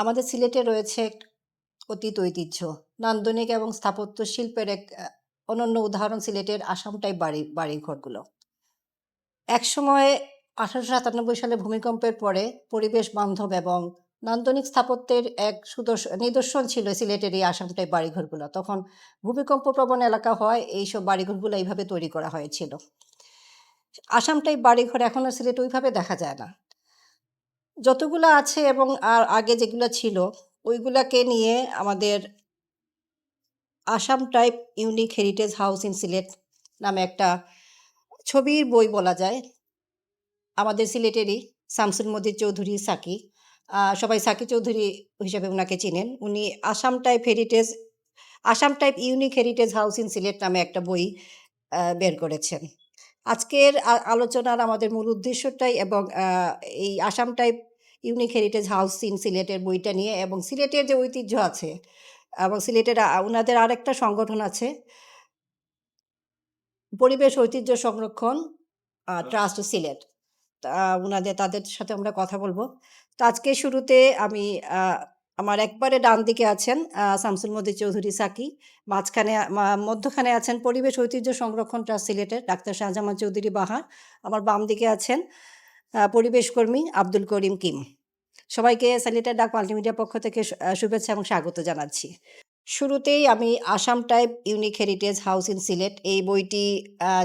আমাদের সিলেটে রয়েছে অতীত ঐতিহ্য। নান্দনিক এবং স্থাপত্য শিল্পের এক অনন্য উদাহরণ সিলেটের আসাম টাইপ বাড়ি, বাড়িঘরগুলো। একসময় আঠারোশো সাতানব্বই সালে ভূমিকম্পের পরে পরিবেশ বান্ধব এবং নান্দনিক স্থাপত্যের এক সুদর্শ, নিদর্শন ছিল সিলেটের এই আসাম টাইপ বাড়িঘরগুলো। তখন ভূমিকম্প প্রবণ এলাকা হয়, এইসব বাড়িঘরগুলো এইভাবে তৈরি করা হয়েছিল। আসাম টাইপ বাড়িঘর এখনও সিলেট ওইভাবে দেখা যায় না। যতগুলো আছে এবং আর আগে যেগুলো ছিল, ওইগুলাকে নিয়ে আমাদের Assam type unique heritage house in Sylhet নামে একটা ছবির বই বলা যায়। আমাদের সিলেটেরই শামসুল মদির চৌধুরী, সাকি। সবাই সাকি চৌধুরী হিসেবে ওনাকে চিনেন। উনি Assam type heritage, Assam type unique heritage house in Sylhet নামে একটা বই বের করেছেন। আজকের আলোচনার আমাদের মূল উদ্দেশ্যটাই এবং এই Assam type unique heritage house in সিলেটের বইটা নিয়ে এবং সিলেটের যে ঐতিহ্য আছে এবং সিলেটের ওনাদের আরেকটা সংগঠন আছে। পরিবেশ ঐতিহ্য সংরক্ষণ ট্রাস্ট সিলেট। তা ওনাদের তাদের সাথে আমরা কথা বলব। তো আজকে শুরুতে আমি আমার একবারে ডান দিকে আছেন শামসুল মদি চৌধুরী সাকি। মাঝখানে মধ্যখানে আছেন পরিবেশ ঐতিহ্য সংরক্ষণ ট্রাস্ট সিলেটের ডাক্তার শাহজামান চৌধুরী বাহার। আমার বাম দিকে আছেন পরিবেশ কর্মী আব্দুল করিম কিম। সবাইকে সিলেটের ডাক মাল্টিমিডিয়া পক্ষ থেকে শুভেচ্ছা এবং স্বাগত জানাচ্ছি। শুরুতেই আমি Assam type unique heritage house in Sylhet এই বইটি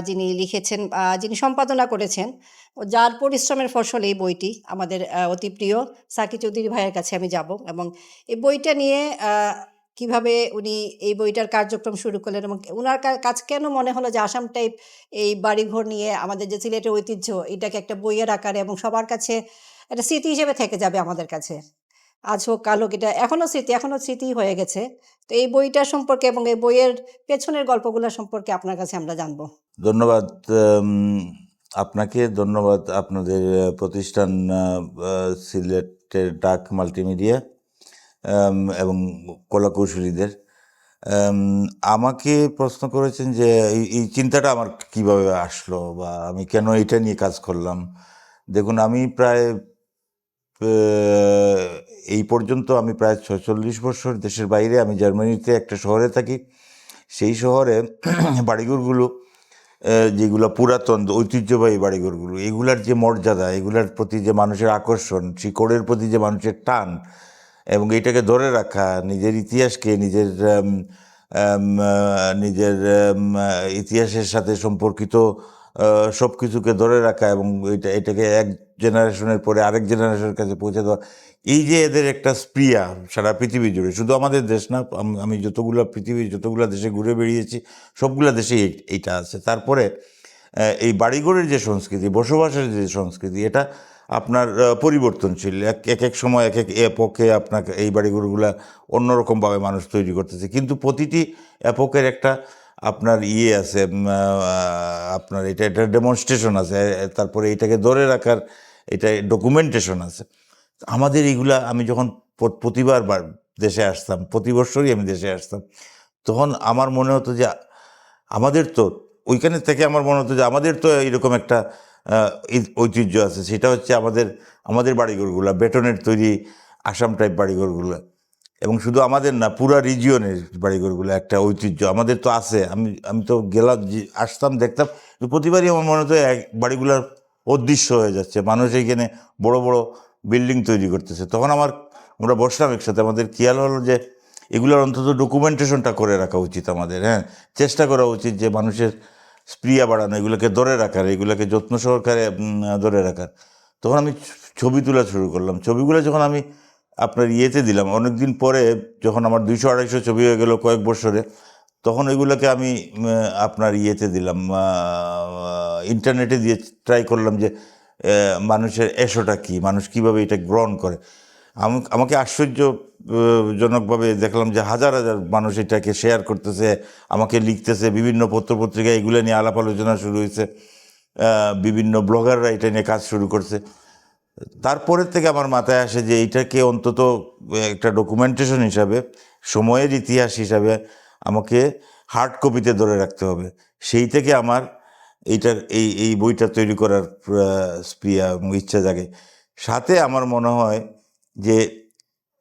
যিনি লিখেছেন যিনি সম্পাদনা করেছেন, যার পরিশ্রমের ফসল এই বইটি, আমাদের অতি প্রিয় সাকি চৌধুরী ভাইয়ের কাছে আমি যাব এবং এই বইটা নিয়ে কীভাবে উনি এই বইটার কার্যক্রম শুরু করলেন এবং ওনার কাজ কেন মনে হলো যে আসাম টাইপ এই বাড়িঘর নিয়ে আমাদের যে সিলেটের ঐতিহ্য, এটাকে একটা বইয়ের আকারে এবং সবার কাছে একটা স্মৃতি হিসেবে থেকে যাবে আমাদের কাছে? আজ হোক, কাল হোক, এটা এখনও স্মৃতি এখনও স্মৃতি হয়ে গেছে। তো এই বইটা সম্পর্কে এবং এই বইয়ের পেছনের গল্পগুলো সম্পর্কে আপনার কাছে আমরা জানব। ধন্যবাদ আপনাকে, ধন্যবাদ আপনাদের প্রতিষ্ঠান সিলেটের ডাক মাল্টিমিডিয়া এবং কলাকৌশলীদের। আমাকে প্রশ্ন করেছেন যে এই চিন্তাটা আমার কীভাবে আসলো বা আমি কেন এটা নিয়ে কাজ করলাম। দেখুন, আমি প্রায় এই পর্যন্ত আমি প্রায় ছয়চল্লিশ বছর দেশের বাইরে, আমি জার্মানিতে একটা শহরে থাকি। সেই শহরে বাড়িঘরগুলো যেগুলো পুরাতন, ঐতিহ্যবাহী বাড়িঘরগুলো, এগুলার যে মর্যাদা, এগুলার প্রতি যে মানুষের আকর্ষণ, শিকড়ের প্রতি যে মানুষের টান, এবং এটাকে ধরে রাখা, নিজের ইতিহাসকে, নিজের নিজের ইতিহাসের সাথে সম্পর্কিত সব কিছুকে ধরে রাখা এবং এটা, এটাকে এক জেনারেশনের পরে আরেক জেনারেশনের কাছে পৌঁছে দেওয়া। এই যে এদের একটা স্প্রিয়া সারা পৃথিবী জুড়ে, শুধু আমাদের দেশ না, আমি যতগুলো পৃথিবীর যতগুলো দেশে ঘুরে বেরিয়েছি সবগুলো দেশেই এই- এইটা আছে। তারপরে এই বাড়িঘরের যে সংস্কৃতি, বসবাসের যে সংস্কৃতি, এটা আপনার পরিবর্তনশীল। এক এক সময়, এক এক এপকে আপনাকে এই বাড়িঘরগুলো অন্যরকমভাবে মানুষ তৈরি করতেছে। কিন্তু প্রতিটি এপকের একটা আপনার ইয়ে আছে আপনার এটা এটা ডেমনস্ট্রেশন আছে। তারপরে এটাকে ধরে রাখার এটা ডকুমেন্টেশন আছে। আমাদের এইগুলা আমি যখন প্রতিবার বার দেশে আসতাম প্রতি বছরই আমি দেশে আসতাম, তখন আমার মনে হতো যে, আমাদের তো, ওইখানে থেকে আমার মনে হতো যে, আমাদের তো এরকম একটা ঐতিহ্য আছে। সেটা হচ্ছে আমাদের আমাদের বাড়িঘরগুলো বেটনের তৈরি আসাম টাইপ বাড়িঘরগুলো। এবং শুধু আমাদের না, পুরা রিজিয়নের বাড়িঘরগুলো একটা ঐতিহ্য। আমাদের তো আছে। আমি আমি তো গেলাম আসতাম, দেখতাম, প্রতিবারই আমার মনে হতো এক বাড়িগুলোর অদৃশ্য হয়ে যাচ্ছে। মানুষ এইখানে বড় বড় বিল্ডিং তৈরি করতেছে। তখন আমার, আমরা বসলাম একসাথে। আমাদের খেয়াল হলো যে এগুলোর অন্তত ডকুমেন্টেশনটা করে রাখা উচিত আমাদের হ্যাঁ? চেষ্টা করা উচিত যে মানুষের স্প্রিয়া বাড়ানো, এগুলোকে ধরে রাখার, এগুলোকে যত্ন সহকারে ধরে রাখার। তখন আমি ছবি তোলা শুরু করলাম। ছবিগুলো যখন আমি আপনার ইয়েতে দিলাম অনেক দিন পরে যখন আমার দুইশো আড়াইশো ছবি হয়ে গেল কয়েক বছরে, তখন এগুলোকে আমি আপনার ইয়েতে দিলাম ইন্টারনেটে দিয়ে ট্রাই করলাম যে মানুষের এসোটা কী? মানুষ কীভাবে এটা গ্রহণ করে? আমি আমাকে আশ্চর্য আহ, জনকভাবে দেখলাম যে হাজার হাজার মানুষ এটাকে শেয়ার করতেছে আমাকে লিখতেছে বিভিন্ন পত্রপত্রিকায় এগুলো নিয়ে আলাপ আলোচনা শুরু হয়েছে বিভিন্ন ব্লগাররা এটা নিয়ে কাজ শুরু করছে। তারপরের থেকে আমার মাথায় আসে যে এইটাকে অন্তত একটা ডকুমেন্টেশন হিসাবে সময়ের ইতিহাস হিসাবে আমাকে হার্ড কপিতে ধরে রাখতে হবে। সেই থেকে আমার এইটার, এই এই বইটা তৈরি করার স্প্রিয়া ইচ্ছা জাগে। সাথে আমার মনে হয় যে,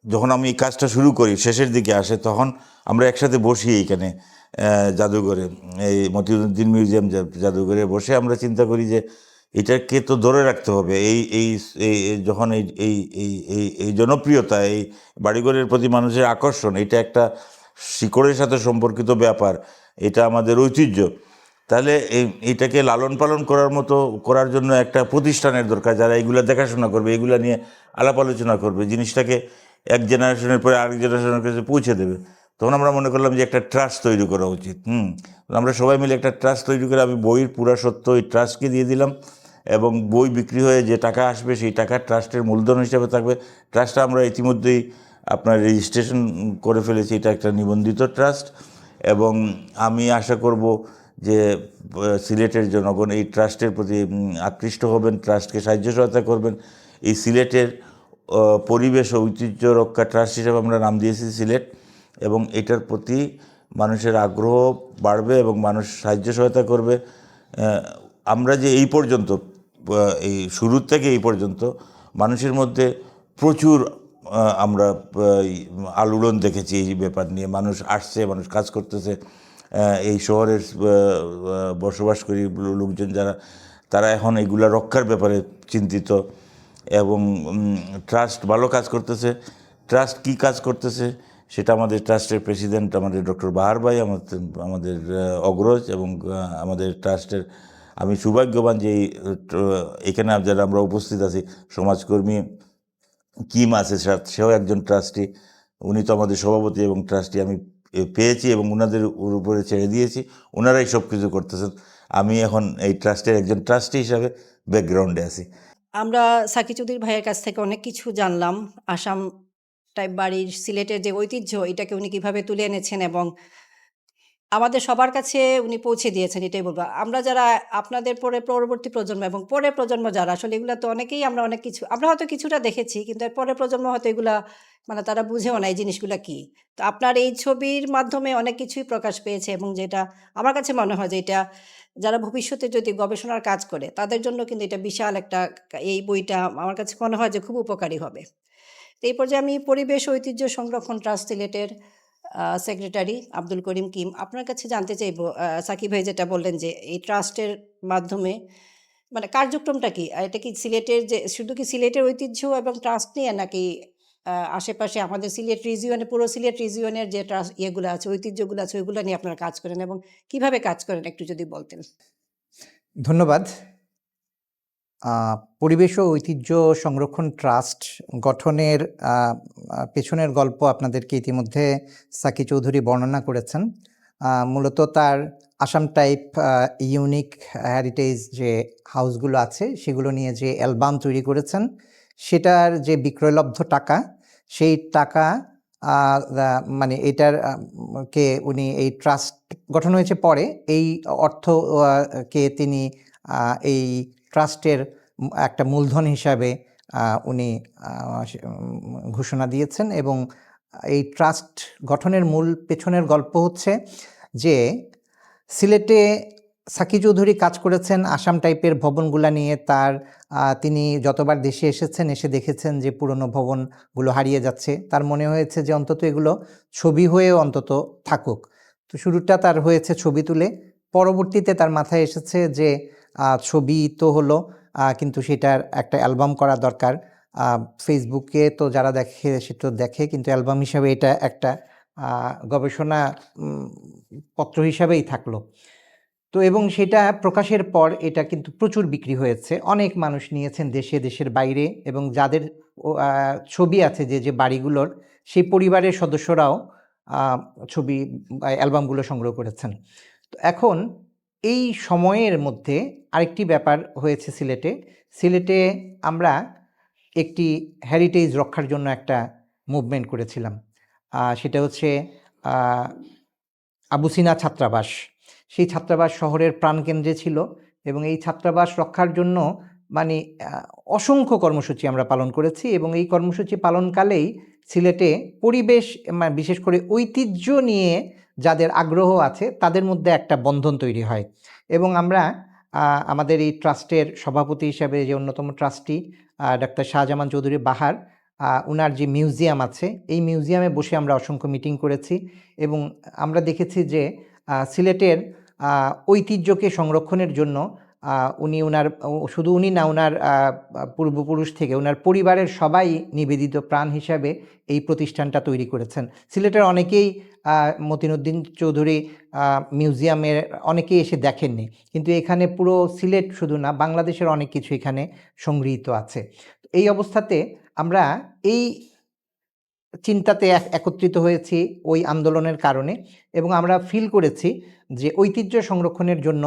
যখন আমি এই কাজটা শুরু করি, শেষের দিকে আসে, তখন আমরা একসাথে বসি এইখানে জাদুঘরে। এই মতিউদ্দিন মিউজিয়াম জাদুঘরে বসে আমরা চিন্তা করি যে, এটাকে তো ধরে রাখতে হবে। এই এই যখন এই এই এই এই জনপ্রিয়তা, এই বাড়িঘরের প্রতি মানুষের আকর্ষণ, এটা একটা শিকড়ের সাথে সম্পর্কিত ব্যাপার। এটা আমাদের ঐতিহ্য। তাহলে এই এইটাকে লালন পালন করার মতো, করার জন্য একটা প্রতিষ্ঠানের দরকার যারা এইগুলো দেখাশোনা করবে, এগুলো নিয়ে আলাপ আলোচনা করবে, জিনিসটাকে এক জেনারেশনের পরে আরেক জেনারেশনের কাছে পৌঁছে দেবে। তখন আমরা মনে করলাম যে একটা ট্রাস্ট তৈরি করা উচিত, হুম? আমরা সবাই মিলে একটা ট্রাস্ট তৈরি করে আমি বইয়ের পুরা সত্য ওই ট্রাস্টকে দিয়ে দিলাম এবং বই বিক্রি হয়ে যে টাকা আসবে সেই টাকা ট্রাস্টের মূলধন হিসাবে থাকবে। ট্রাস্টটা আমরা ইতিমধ্যেই আপনার রেজিস্ট্রেশন করে ফেলেছি, এটা একটা নিবন্ধিত ট্রাস্ট এবং আমি আশা করব যে সিলেটের জনগণ এই ট্রাস্টের প্রতি আকৃষ্ট হবেন, ট্রাস্টকে সাহায্য সহায়তা করবেন। এই সিলেটের পরিবেশ ও ঐতিহ্য রক্ষা ট্রাস্ট হিসেবে আমরা নাম দিয়েছি সিলেট এবং এটার প্রতি মানুষের আগ্রহ বাড়বে এবং মানুষ সাহায্য সহায়তা করবে। আমরা যে এই পর্যন্ত এই শুরুর থেকে এই পর্যন্ত মানুষের মধ্যে প্রচুর আমরা আলোড়ন দেখেছি এই ব্যাপার নিয়ে। মানুষ আসছে, মানুষ কাজ করতেছে। এই শহরের আহ, বসবাসকারী লোকজন যারা তারা এখন এইগুলা রক্ষার ব্যাপারে চিন্তিত এবং ট্রাস্ট ভালো কাজ করতেছে। ট্রাস্ট কি কাজ করতেছে সেটা আমাদের ট্রাস্টের প্রেসিডেন্ট আমাদের ডক্টর বাহার ভাই আমাদের আমাদের অগ্রজ এবং আমাদের ট্রাস্টের আমি সৌভাগ্যবান যে এখানে যারা আমরা উপস্থিত আছি সমাজকর্মী কিম আছে সেও একজন ট্রাস্টি। উনি তো আমাদের সভাপতি এবং ট্রাস্টি আমি পেয়েছি এবং ওনাদের উপরে ছেড়ে দিয়েছি। ওনারাই সব কিছু করতেছেন। আমি এখন এই ট্রাস্টের একজন ট্রাস্টি হিসাবে ব্যাকগ্রাউন্ডে আছি। আমরা সাকি চৌধুরী ভাইয়ের কাছ থেকে অনেক কিছু জানলাম। আসাম টাইপ বাড়ির সিলেটের যে ঐতিহ্য, এটাকে উনি কীভাবে তুলে এনেছেন এবং আমাদের সবার কাছে উনি পৌঁছে দিয়েছেন, এটাই বলব। আমরা যারা আপনাদের পরে পরবর্তী প্রজন্ম এবং পরের প্রজন্ম যারা, আসলে এগুলো তো অনেকেই আমরা অনেক কিছু, আমরা হয়তো কিছুটা দেখেছি, কিন্তু পরের প্রজন্ম হয়তো এগুলা মানে তারা বুঝেও না এই জিনিসগুলা কি। তো আপনার এই ছবির মাধ্যমে অনেক কিছুই প্রকাশ পেয়েছে এবং যেটা আমার কাছে মনে হয় যে এটা, যারা ভবিষ্যতে যদি গবেষণার কাজ করে, তাদের জন্য কিন্তু এটা বিশাল একটা, এই বইটা আমার কাছে মনে হয় যে খুব উপকারী হবে। তো এই পর্যায়ে আমি পরিবেশ ঐতিহ্য সংরক্ষণ ট্রাস্ট সিলেটের সেক্রেটারি আব্দুল করিম কিম, আপনার কাছে জানতে চাইব সাকিব ভাই যেটা বললেন যে এই ট্রাস্টের মাধ্যমে মানে কার্যক্রমটা কি? এটা কি সিলেটের যে, শুধু কি সিলেটের ঐতিহ্য এবং ট্রাস্ট নিয়ে নাকি আশেপাশে আমাদের সিলেট রিজিয়নে পুরো সিলেট রিজিয়নের যে ট্রাস্ট ইয়েগুলো আছে, ঐতিহ্যগুলো আছে, ওইগুলো নিয়ে আপনারা কাজ করেন এবং কীভাবে কাজ করেন একটু যদি বলতেন। ধন্যবাদ। পরিবেশ ও ঐতিহ্য সংরক্ষণ ট্রাস্ট গঠনের পেছনের গল্প আপনাদেরকে ইতিমধ্যে সাকি চৌধুরী বর্ণনা করেছেন। মূলত তার আসাম টাইপ ইউনিক হ্যারিটেজ যে হাউসগুলো আছে, সেগুলো নিয়ে যে অ্যালবাম তৈরি করেছেন, সেটার যে বিক্রয়লব্ধ টাকা, সেই টাকা মানে এটার কে উনি এই ট্রাস্ট গঠন হয়েছে পরে, এই অর্থ কে তিনি এই ট্রাস্টের একটা মূলধন হিসাবে উনি ঘোষণা দিয়েছেন এবং এই ট্রাস্ট গঠনের মূল পেছনের গল্প হচ্ছে যে, সিলেটে সাকি চৌধুরী কাজ করেছেন আসাম টাইপের ভবনগুলো নিয়ে। তার তিনি যতবার দেশে এসেছেন, এসে দেখেছেন যে পুরনো ভবনগুলো হারিয়ে যাচ্ছে। তার মনে হয়েছে যে অন্তত এগুলো ছবি হয়েও অন্তত থাকুক। তো শুরুটা তার হয়েছে ছবি তুলে। পরবর্তীতে তার মাথায় এসেছে যে ছবি তো হলো কিন্তু সেটার একটা অ্যালবাম করা দরকার। ফেসবুকে তো যারা দেখে, সে তো দেখে, কিন্তু অ্যালবাম হিসাবে এটা একটা গবেষণা পত্র হিসাবেই থাকল। তো এবং সেটা প্রকাশের পর এটা কিন্তু প্রচুর বিক্রি হয়েছে। অনেক মানুষ নিয়েছেন দেশে, দেশের বাইরে এবং যাদের ছবি আছে যে যে বাড়িগুলোর, সেই পরিবারের সদস্যরাও ছবি অ্যালবামগুলো সংগ্রহ করেছেন। তো এখন এই সময়ের মধ্যে আরেকটি ব্যাপার হয়েছে সিলেটে। সিলেটে আমরা একটি হেরিটেজ রক্ষার জন্য একটা মুভমেন্ট করেছিলাম। সেটা হচ্ছে আবুসিনা ছাত্রাবাস। সেই ছাত্রাবাস শহরের প্রাণকেন্দ্রে ছিল এবং এই ছাত্রাবাস রক্ষার জন্য মানে অসংখ্য কর্মসূচি আমরা পালন করেছি এবং এই কর্মসূচি পালনকালেই সিলেটে পরিবেশ মানে বিশেষ করে ঐতিহ্য নিয়ে যাদের আগ্রহ আছে, তাদের মধ্যে একটা বন্ধন তৈরি হয়। এবং আমরা আমাদের এই ট্রাস্টের সভাপতি হিসাবে যে অন্যতম ট্রাস্টি ডাক্তার শাহজামান চৌধুরী বাহার ওনার যে মিউজিয়াম আছে, এই মিউজিয়ামে বসে আমরা অসংখ্য মিটিং করেছি এবং আমরা দেখেছি যে সিলেটের ঐতিহ্যকে সংরক্ষণের জন্য উনি ওনার শুধু উনি না ওনার পূর্বপুরুষ থেকে ওনার পরিবারের সবাই নিবেদিত প্রাণ হিসাবে এই প্রতিষ্ঠানটা তৈরি করেছেন। সিলেটের অনেকেই মতিনুদ্দিন চৌধুরী মিউজিয়ামের অনেকেই এসে দেখেননি। কিন্তু এখানে পুরো সিলেট শুধু না, বাংলাদেশের অনেক কিছু এখানে সংগৃহীত আছে। এই অবস্থাতে আমরা এই চিন্তাতে একত্রিত হয়েছি ওই আন্দোলনের কারণে এবং আমরা ফিল করেছি যে ঐতিহ্য সংরক্ষণের জন্য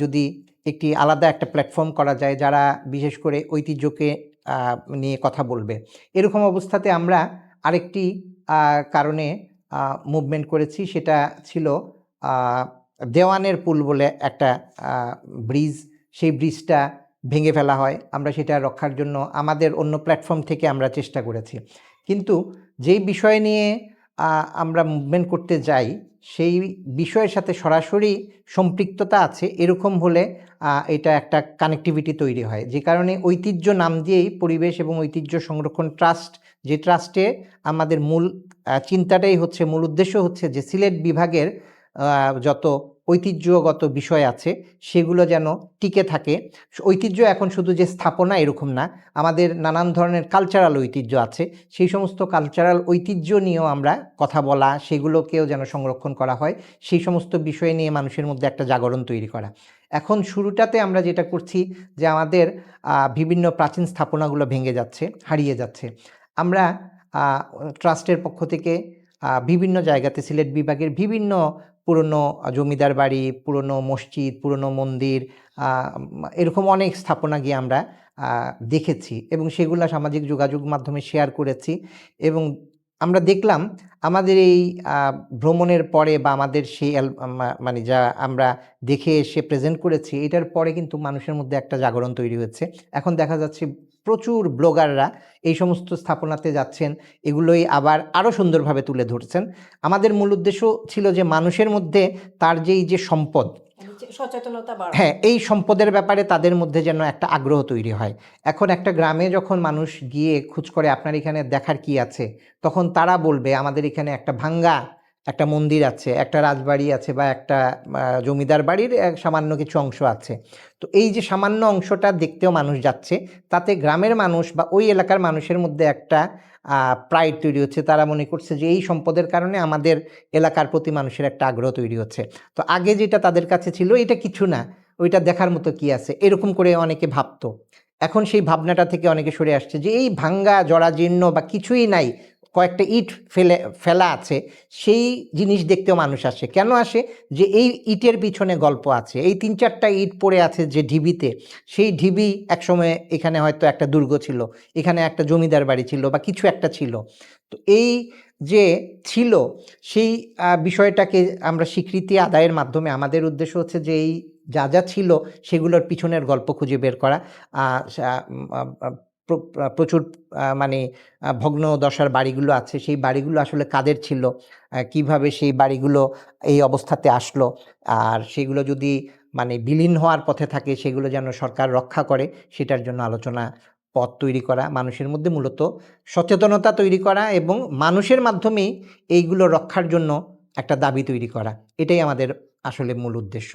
যদি একটি আলাদা একটা প্ল্যাটফর্ম করা যায় যারা বিশেষ করে ঐতিহ্যকে নিয়ে কথা বলবে। এরকম অবস্থাতে আমরা আরেকটি কারণে মুভমেন্ট করেছি। সেটা ছিল দেওয়ানের পুল বলে একটা ব্রিজ। সেই ব্রিজটা ভেঙে ফেলা হয়। আমরা সেটা রক্ষার জন্য আমাদের অন্য প্ল্যাটফর্ম থেকে আমরা চেষ্টা করেছি। কিন্তু যেই বিষয় নিয়ে আমরা মুভমেন্ট করতে যাই সেই বিষয়ের সাথে সরাসরি সম্পৃক্ততা আছে, এরকম হলে এটা একটা কানেক্টিভিটি তৈরি হয়। যে কারণে ঐতিহ্য নাম দিয়েই পরিবেশ এবং ঐতিহ্য সংরক্ষণ ট্রাস্ট যে ট্রাস্টে আমাদের মূল চিন্তাটাই হচ্ছে, মূল উদ্দেশ্য হচ্ছে যে সিলেট বিভাগের যত ঐতিহ্যগত বিষয় আছে, সেগুলো যেন টিকে থাকে। ঐতিহ্য এখন শুধু যে স্থাপনা এরকম না, আমাদের নানান ধরনের কালচারাল ঐতিহ্য আছে। সেই সমস্ত কালচারাল ঐতিহ্য নিয়েও আমরা কথা বলা, সেগুলোকেও যেন সংরক্ষণ করা হয়, সেই সমস্ত বিষয় নিয়ে মানুষের মধ্যে একটা জাগরণ তৈরি করা। এখন শুরুটাতে আমরা যেটা করছি যে আমাদের বিভিন্ন প্রাচীন স্থাপনাগুলো ভেঙে যাচ্ছে, হারিয়ে যাচ্ছে। আমরা ট্রাস্টের পক্ষ থেকে বিভিন্ন জায়গাতে সিলেট বিভাগের বিভিন্ন পুরনো জমিদার বাড়ি, পুরনো মসজিদ, পুরনো মন্দির এরকম অনেক স্থাপনা গিয়ে আমরা দেখেছি এবং সেগুলো সামাজিক যোগাযোগ মাধ্যমে শেয়ার করেছি এবং আমরা দেখলাম আমাদের এই ভ্রমণের পরে বা আমাদের সেই মানে যা আমরা দেখে এসে প্রেজেন্ট করেছি, এটার পরে কিন্তু মানুষের মধ্যে একটা জাগরণ তৈরি হয়েছে। এখন দেখা যাচ্ছে প্রচুর ব্লগাররা এই সমস্ত স্থাপনাতে যাচ্ছেন এগুলোই আবার আরও সুন্দরভাবে তুলে ধরছেন। আমাদের মূল উদ্দেশ্য ছিল যে মানুষের মধ্যে তার যেই যে সম্পদ সচেতনতা হ্যাঁ এই সম্পদের ব্যাপারে তাদের মধ্যে যেন একটা আগ্রহ তৈরি হয়। এখন একটা গ্রামে যখন মানুষ গিয়ে খোঁজ করে আপনার এখানে দেখার কি আছে? তখন তারা বলবে আমাদের এখানে একটা ভাঙ্গা একটা মন্দির আছে, একটা রাজবাড়ি আছে বা একটা জমিদার বাড়ির সামান্য কিছু অংশ আছে। তো এই যে সামান্য অংশটা দেখতেও মানুষ যাচ্ছে, তাতে গ্রামের মানুষ বা ওই এলাকার মানুষের মধ্যে একটা প্রাইড তৈরি হচ্ছে। তারা মনে করছে যে এই সম্পদের কারণে আমাদের এলাকার প্রতি মানুষের একটা আগ্রহ তৈরি হচ্ছে। তো আগে যেটা তাদের কাছে ছিল, এটা কিছু না, ওইটা দেখার মতো কি আছে? এরকম করে অনেকে ভাবতো। এখন সেই ভাবনাটা থেকে অনেকে সরে আসছে যে এই ভাঙ্গা, জরাজীর্ণ বা কিছুই নাই। কয়েকটা ইট ফেলে, ফেলা আছে, সেই জিনিস দেখতেও মানুষ আসে। কেন আসে? যে এই ইটের পিছনে গল্প আছে, এই তিন চারটা ইট পড়ে আছে যে ঢিবিতে, সেই ঢিবি একসময় এখানে হয়তো একটা দুর্গ ছিল, এখানে একটা জমিদার বাড়ি ছিল বা কিছু একটা ছিল। তো এই যে ছিল, সেই বিষয়টাকে আমরা স্বীকৃতি আদায়ের মাধ্যমে, আমাদের উদ্দেশ্য হচ্ছে যে এই যা যা ছিল, সেগুলোর পিছনের গল্প খুঁজে বের করা প্রচুর মানে ভগ্ন দশার বাড়িগুলো আছে। সেই বাড়িগুলো আসলে কাদের ছিল? কীভাবে সেই বাড়িগুলো এই অবস্থাতে আসলো? আর সেগুলো যদি মানে বিলীন হওয়ার পথে থাকে, সেগুলো যেন সরকার রক্ষা করে, সেটার জন্য আলোচনা পথ তৈরি করা, মানুষের মধ্যে মূলত সচেতনতা তৈরি করা এবং মানুষের মাধ্যমেই এইগুলো রক্ষার জন্য একটা দাবি তৈরি করা। এটাই আমাদের আসলে মূল উদ্দেশ্য।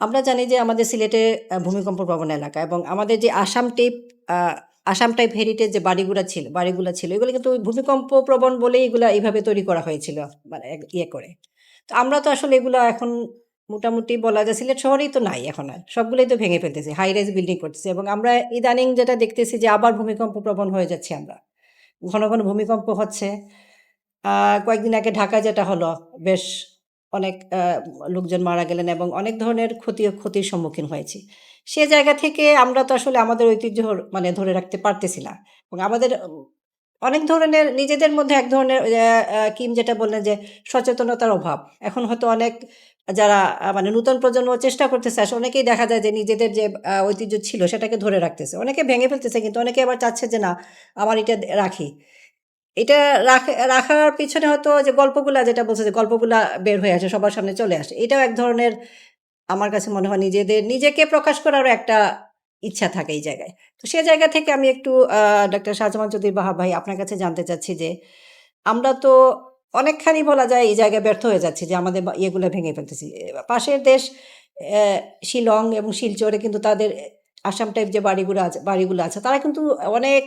আমরা জানি যে আমাদের সিলেটে ভূমিকম্প প্রবণ এলাকা এবং আমাদের যে Assam type Assam type heritage যে বাড়িগুলো ছিল বাড়িগুলো ছিল, এগুলো কিন্তু ভূমিকম্প প্রবণ বলে এগুলো এইভাবে তৈরি করা হয়েছিল মানে ইয়ে করে। তো আমরা তো আসলে এগুলো এখন মোটামুটি বলা যায় সিলেট শহরেই তো নাই এখন আর, সবগুলোই তো ভেঙে ফেলতেছি হাই রাইজ বিল্ডিং করতেছি এবং আমরা ইদানিং যেটা দেখতেছি যে আবার ভূমিকম্প প্রবণ হয়ে যাচ্ছে আমরা। ঘন ঘন ভূমিকম্প হচ্ছে কয়েকদিন আগে ঢাকা যেটা হলো, বেশ অনেক লোকজন মারা গেলেন এবং অনেক ধরনের ক্ষতি, ক্ষতির সম্মুখীন হয়েছি। সে জায়গা থেকে আমরা তো আসলে আমাদের ঐতিহ্য মানে ধরে রাখতে পারতেছি না এবং আমাদের অনেক ধরনের নিজেদের মধ্যে এক ধরনের কিম যেটা বললেন যে সচেতনতার অভাব। এখন হয়তো অনেক যারা মানে নূতন প্রজন্ম চেষ্টা করতেছে, আসলে অনেকেই দেখা যায় যে নিজেদের যে ঐতিহ্য ছিল সেটাকে ধরে রাখতেছে। অনেকে ভেঙে ফেলতেছে কিন্তু অনেকে আবার চাচ্ছে যে না, আমার এটা রাখি। এটা রাখ- রাখার পিছনে হয়তো যে গল্পগুলা যেটা বলছে যে গল্পগুলা বের হয়ে আসে, সবার সামনে চলে আসে, এটাও এক ধরনের আমার কাছে মনে হয় নিজেদের, নিজেকে প্রকাশ করারও একটা ইচ্ছা থাকে এই জায়গায়। তো সে জায়গা থেকে আমি একটু ডক্টর শাহজামান চৌধুরী বাহা ভাই আপনার কাছে জানতে চাচ্ছি যে আমরা তো অনেকখানি বলা যায় এই জায়গায় ব্যর্থ হয়ে যাচ্ছে যে আমাদের ইয়েগুলো ভেঙে ফেলতেছি। পাশের দেশ শিলং এবং শিলচরে কিন্তু তাদের আসাম টাইপ যে বাড়িগুলো আছে বাড়িগুলো আছে তারা কিন্তু অনেক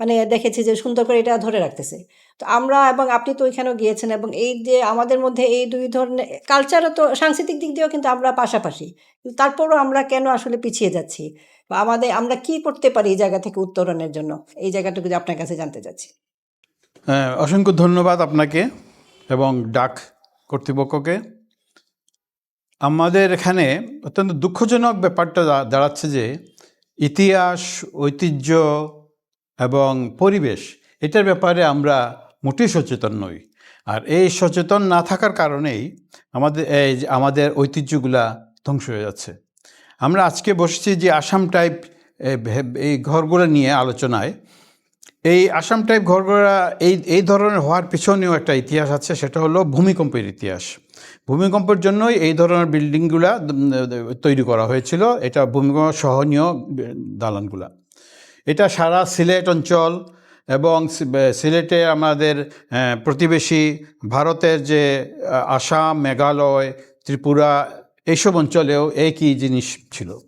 মানে দেখেছি যে সুন্দর করে এটা ধরে রাখতেছে। তো আমরা এবং আপনি তো ওইখানেও গিয়েছেন এবং এই যে আমাদের মধ্যে এই দুই ধরনের কালচারও তো সাংস্কৃতিক দিক দিয়েও কিন্তু আমরা পাশাপাশি। তারপরও আমরা কেন আসলে পিছিয়ে যাচ্ছি? বা আমাদের আমরা কি করতে পারি এই জায়গা থেকে উত্তরণের জন্য? এই জায়গাটুকু আপনার কাছে জানতে চাচ্ছি। হ্যাঁ, অসংখ্য ধন্যবাদ আপনাকে এবং ডাক কর্তৃপক্ষকে। আমাদের এখানে অত্যন্ত দুঃখজনক ব্যাপারটা দাঁড়াচ্ছে যে ইতিহাস, ঐতিহ্য এবং পরিবেশ, এটার ব্যাপারে আমরা মোটেই সচেতন নই। আর এই সচেতন না থাকার কারণেই আমাদের, এই আমাদের ঐতিহ্যগুলা ধ্বংস হয়ে যাচ্ছে। আমরা আজকে বসেছি যে আসাম টাইপ এই ঘরগুলো নিয়ে আলোচনায়। এই আসাম টাইপ ঘরগড়া এই এই ধরনের হওয়ার পিছনেও একটা ইতিহাস আছে, সেটা হলো ভূমিকম্পের ইতিহাস। ভূমিকম্পের জন্যই এই ধরনের বিল্ডিংগুলা তৈরি করা হয়েছিল। এটা ভূমিকম্প সহনীয় দালানগুলা। এটা সারা সিলেট অঞ্চল এবং সিলেটে আমাদের প্রতিবেশী ভারতের যে আসাম, মেঘালয়, ত্রিপুরা এইসব অঞ্চলেও একই জিনিস ছিল।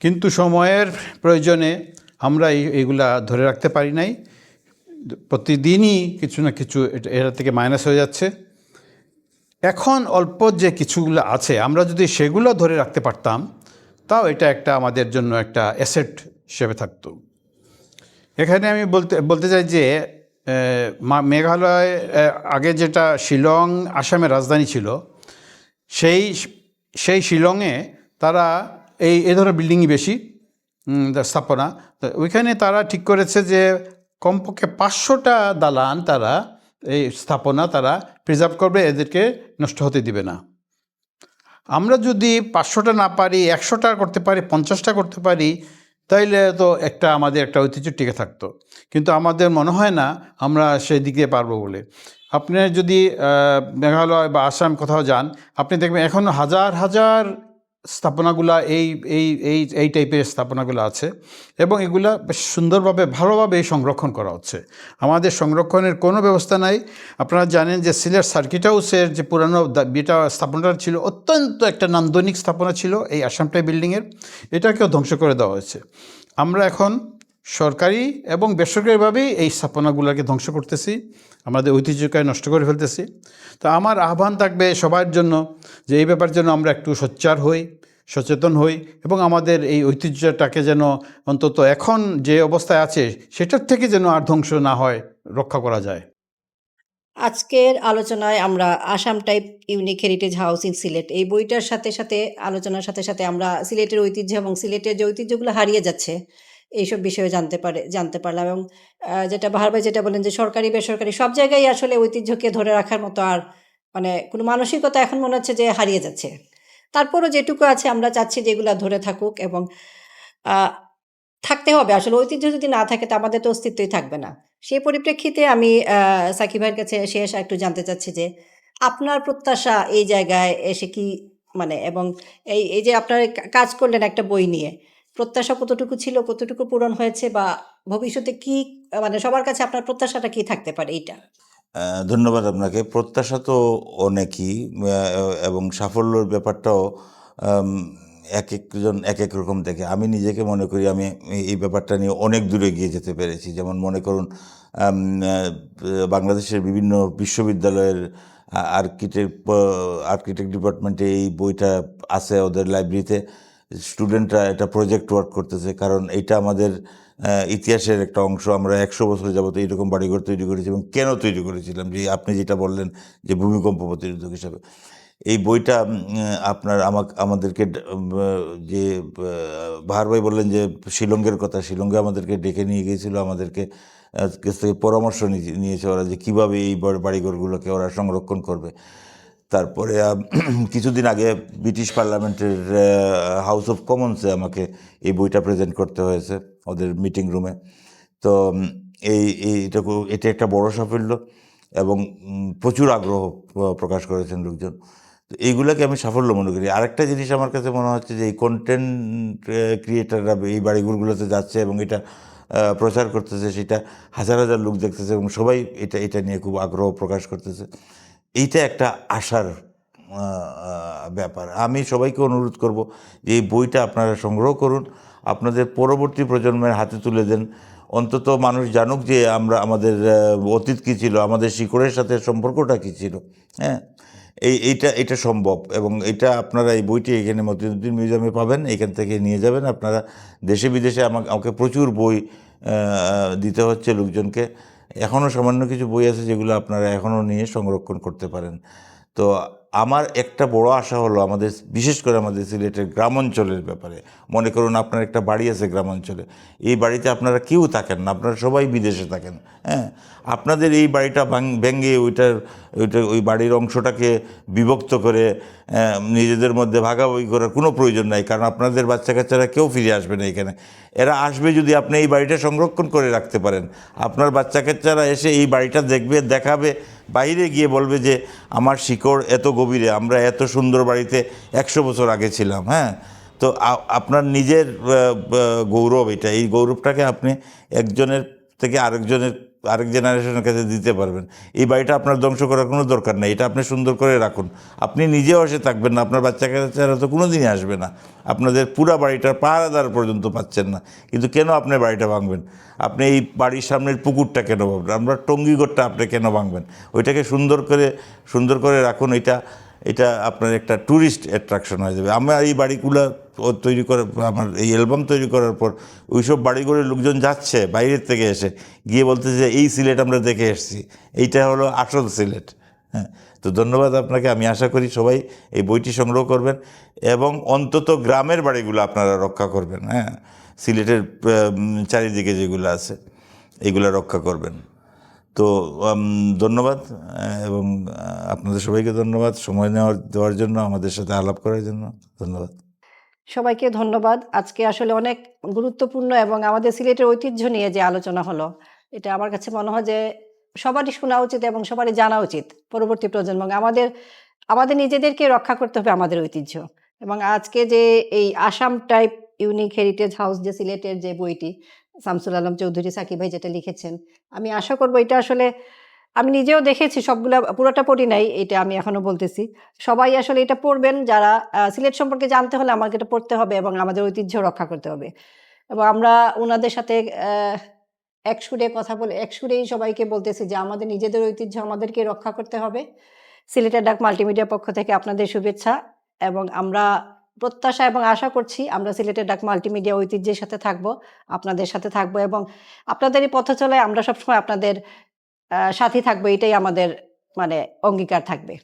কিন্তু সময়ের প্রয়োজনে আমরা এই, এইগুলা ধরে রাখতে পারি নাই। প্রতিদিনই কিছু না কিছু এটা- থেকে মাইনাস হয়ে যাচ্ছে। এখন অল্প যে কিছুগুলো আছে, আমরা যদি সেগুলো ধরে রাখতে পারতাম, তাও এটা একটা আমাদের জন্য একটা অ্যাসেট হিসেবে থাকতো। এখানে আমি বলতে বলতে চাই যে মেঘালয় আগে যেটা শিলং, আসামের রাজধানী ছিল, সেই সেই শিলংয়ে তারা এই, এ ধরনের বিল্ডিংই বেশি স্থাপনা। ওইখানে তারা ঠিক করেছে যে, কমপক্ষে পাঁচশোটা দালান তারা এই স্থাপনা তারা প্রিজার্ভ করবে, এদেরকে নষ্ট হতে দিবে না। আমরা যদি পাঁচশোটা না পারি, একশোটা করতে পারি, পঞ্চাশটা করতে পারি, তাইলে তো একটা আমাদের একটা ঐতিহ্য টিকে থাকতো। কিন্তু আমাদের মনে হয় না আমরা সেই দিকে পারব বলে। আপনি যদি মেঘালয় বা আসাম কোথাও যান, আপনি দেখবেন এখনও হাজার হাজার স্থাপনাগুলা এই এই এই এই টাইপের স্থাপনাগুলো আছে এবং এগুলা বেশ সুন্দরভাবে, ভালোভাবে সংরক্ষণ করা হচ্ছে। আমাদের সংরক্ষণের কোনো ব্যবস্থা নাই। আপনারা জানেন যে সিলেট সার্কিট হাউসের যে পুরানো বিটা স্থাপনাটা ছিল, অত্যন্ত একটা নান্দনিক স্থাপনা ছিল এই আসামটাই বিল্ডিংয়ের এটাকেও ধ্বংস করে দেওয়া হয়েছে। আমরা এখন সরকারি এবং বেসরকারিভাবেই এই স্থাপনাগুলোকে ধ্বংস করতেছি, আমাদের ঐতিহ্যকে নষ্ট করে ফেলতেছি। তো আমার আহ্বান থাকবে সবার জন্য যে এই ব্যাপার যেন আমরা একটু সোচ্চার হই, সচেতন হই এবং আমাদের এই ঐতিহ্যটাকে যেন অন্তত এখন যে অবস্থায় আছে সেটার থেকে যেন আর ধ্বংস না হয়, রক্ষা করা যায়। আজকের আলোচনায় আমরা Assam type unique heritage house in Sylhet, এই বইটার সাথে সাথে, আলোচনার সাথে সাথে আমরা সিলেটের ঐতিহ্য এবং সিলেটের যে ঐতিহ্যগুলো হারিয়ে যাচ্ছে এইসব বিষয়ে জানতে পারে, জানতে পারলাম এবং যেটা বাহার ভাই যেটা বলেন যে সরকারি, বেসরকারি সব জায়গায় আসলে ঐতিহ্যকে ধরে রাখার মতো আর মানে কোনো মানসিকতা এখন মনে হচ্ছে যে হারিয়ে যাচ্ছে। তারপরও যেটুকু আছে আমরা চাচ্ছি যে এগুলা ধরে থাকুক এবং থাকতে হবে। আসলে ঐতিহ্য যদি না থাকে তো আমাদের তো অস্তিত্বই থাকবে না। সেই পরিপ্রেক্ষিতে আমি সাকিব ভাইয়ের কাছে শেষ একটু জানতে চাচ্ছি যে আপনার প্রত্যাশা এই জায়গায় এসে কি মানে এবং এই এই যে আপনার কাজ করলেন একটা বই নিয়ে প্রত্যাশা কতটুকু ছিল, কতটুকু পূরণ হয়েছে বা ভবিষ্যতে কি মানে সবার কাছে আপনার প্রত্যাশাটা কি থাকতে পারে এইটা? ধন্যবাদ আপনাকে। প্রত্যাশা তো অনেকই এবং সাফল্যর ব্যাপারটাও এক একজন, এক এক রকম দেখে। আমি নিজেকে মনে করি আমি এই- ব্যাপারটা নিয়ে অনেক দূরে গিয়ে যেতে পেরেছি। যেমন মনে করুন বাংলাদেশের বিভিন্ন বিশ্ববিদ্যালয়ের আর্কিটেক্ট আর্কিটেক্ট ডিপার্টমেন্টে এই বইটা আছে ওদের লাইব্রেরিতে স্টুডেন্টরা এটা প্রজেক্ট ওয়ার্ক করতেছে, কারণ এটা আমাদের ইতিহাসের একটা অংশ। আমরা একশো বছর যাবত এইরকম বাড়িঘর তৈরি করেছি এবং কেন তৈরি করেছিলাম? যে আপনি যেটা বললেন যে ভূমিকম্প প্রতিরোধক হিসাবে। এই বইটা আপনার আমাকে, আমাদেরকে যে বাহার ভাই বললেন যে শিলংয়ের কথা, শিলংয়ে আমাদেরকে ডেকে নিয়ে গিয়েছিল, আমাদেরকে কাছ থেকে পরামর্শ নিয়ে- নিয়েছে ওরা যে কীভাবে এই বাড়িঘরগুলোকে ওরা সংরক্ষণ করবে। তারপরে কিছুদিন আগে ব্রিটিশ পার্লামেন্টের হাউস অফ কমন্সে আমাকে এই বইটা প্রেজেন্ট করতে হয়েছে, ওদের মিটিং রুমে তো এই এইটা এটা একটা বড় সাফল্য এবং প্রচুর আগ্রহ প্রকাশ করেছেন লোকজন। তো এইগুলোকে আমি সাফল্য মনে করি। আরেকটা জিনিস আমার কাছে মনে হচ্ছে যে, এই কন্টেন্ট ক্রিয়েটাররা এই বাড়িঘরগুলোতে যাচ্ছে এবং এটা প্রচার করতেছে, সেটা হাজার হাজার লোক দেখতেছে এবং সবাই এটা এটা নিয়ে খুব আগ্রহ প্রকাশ করতেছে। এইটা একটা আশার ব্যাপার। আমি সবাইকে অনুরোধ করব যে এই বইটা আপনারা সংগ্রহ করুন। আপনাদের পরবর্তী প্রজন্মের হাতে তুলে দেন। অন্তত মানুষ জানুক যে আমরা, আমাদের অতীত কী ছিল, আমাদের শিকড়ের সাথে সম্পর্কটা কী ছিল। হ্যাঁ? এই, এইটা এটা সম্ভব এবং এটা আপনারা এই বইটি এখানে মতিউদ্দিন মিউজিয়ামে পাবেন। এখান থেকে নিয়ে যাবেন। আপনারা দেশে বিদেশে আমাকে আমাকে প্রচুর বই দিতে হচ্ছে লোকজনকে। এখনও সামান্য কিছু বই আছে যেগুলো আপনারা এখনও নিয়ে সংরক্ষণ করতে পারেন। তো আমার একটা বড় আশা হলো আমাদের, বিশেষ করে আমাদের সিলেটের গ্রামাঞ্চলের ব্যাপারে। মনে করুন আপনার একটা বাড়ি আছে গ্রামাঞ্চলে। এই বাড়িতে আপনারা কেউ থাকেন না, আপনারা সবাই বিদেশে থাকেন হ্যাঁ? আপনাদের এই বাড়িটা ভাঙ- ওইটার, ওইটা, ওই বাড়ির অংশটাকে বিভক্ত করে নিজেদের মধ্যে ভাগাভাগি করার কোনো প্রয়োজন নাই, কারণ আপনাদের বাচ্চা কাচ্চারা কেউ ফিরে আসবে না এখানে। এরা আসবে যদি আপনি এই বাড়িটা সংরক্ষণ করে রাখতে পারেন। আপনার বাচ্চা কাচ্চারা এসে এই বাড়িটা দেখবে, দেখাবে, বাইরে গিয়ে বলবে যে, আমার শিকড় এত গভীরে, আমরা এত সুন্দর বাড়িতে একশো বছর আগে ছিলাম হ্যাঁ? তো আপনার নিজের গৌরব এটা। এই গৌরবটাকে আপনি একজনের থেকে আরেকজনের আরেক জেনারেশনের কাছে দিতে পারবেন। এই বাড়িটা আপনার ধ্বংস করার কোনো দরকার নেই, এটা আপনি সুন্দর করে রাখুন। আপনি নিজেও এসে থাকবেন না, আপনার বাচ্চা কাচ্চারা তো কোনো দিনই আসবে না। আপনাদের পুরা বাড়িটার পাহারাদার পর্যন্ত পাচ্ছেন না। কিন্তু কেন আপনি বাড়িটা ভাঙবেন? আপনি এই বাড়ির সামনের পুকুরটা কেন ভাববেন আমরা টঙ্গিগড়টা আপনি কেন ভাঙবেন? ওইটাকে সুন্দর করে সুন্দর করে রাখুন, এটা এটা আপনার একটা ট্যুরিস্ট অ্যাট্রাকশন হয়ে যাবে। আমরা এই বাড়িগুলো তৈরি করে, আমার এই অ্যালবাম তৈরি করার পর ওইসব বাড়িঘরের লোকজন যাচ্ছে, বাইরের থেকে এসে। গিয়ে বলতে যে, এই সিলেট আমরা দেখে এসেছি। এইটা হলো আসল সিলেট। হ্যাঁ তো ধন্যবাদ আপনাকে। আমি আশা করি সবাই এই বইটি সংগ্রহ করবেন এবং অন্তত গ্রামের বাড়িগুলো আপনারা রক্ষা করবেন। হ্যাঁ সিলেটের চারিদিকে যেগুলো আছে, এগুলো রক্ষা করবেন। তো ধন্যবাদ, এবং আপনাদের সবাইকে ধন্যবাদ, সময় নেওয়ার দেওয়ার জন্য, আমাদের সাথে আলাপ করার জন্য, ধন্যবাদ। সবাইকে ধন্যবাদ। আজকে আসলে অনেক গুরুত্বপূর্ণ এবং আমাদের সিলেটের ঐতিহ্য নিয়ে যে আলোচনা হলো, এটা আমার কাছে মনে হয় যে সবারই শোনা উচিত এবং সবারই জানা উচিত পরবর্তী প্রজন্ম আমাদের আমাদের নিজেদেরকে রক্ষা করতে হবে আমাদের ঐতিহ্য। এবং আজকে যে এই Assam type unique heritage house যে সিলেটের যে বইটি শামসুল আলম চৌধুরী, সাকিব ভাই যেটা লিখেছেন। আমি আশা করব এটা আসলে, আমি নিজেও দেখেছি সবগুলা, পুরোটা পড়ি নাই, এটা আমি এখনও বলতেছি। সবাই আসলে এটা পড়বেন, যারা সিলেট সম্পর্কে জানতে হলে আমাকে এটা পড়তে হবে এবং আমাদের ঐতিহ্য রক্ষা করতে হবে। এবং আমরা ওনাদের সাথে এক সুরে কথা বলে এক সুরেই সবাইকে বলতেছি যে আমাদের নিজেদের ঐতিহ্য আমাদেরকে রক্ষা করতে হবে। সিলেটের ডাক মাল্টিমিডিয়া পক্ষ থেকে আপনাদের শুভেচ্ছা এবং আমরা প্রত্যাশা এবং আশা করছি আমরা সিলেটের ডাক মাল্টিমিডিয়া ঐতিহ্যের সাথে থাকব, আপনাদের সাথে থাকব এবং আপনাদেরই পথ চলায় আমরা সবসময় আপনাদের সাথী থাকব, এটাই আমাদের মানে অঙ্গীকার থাকবে।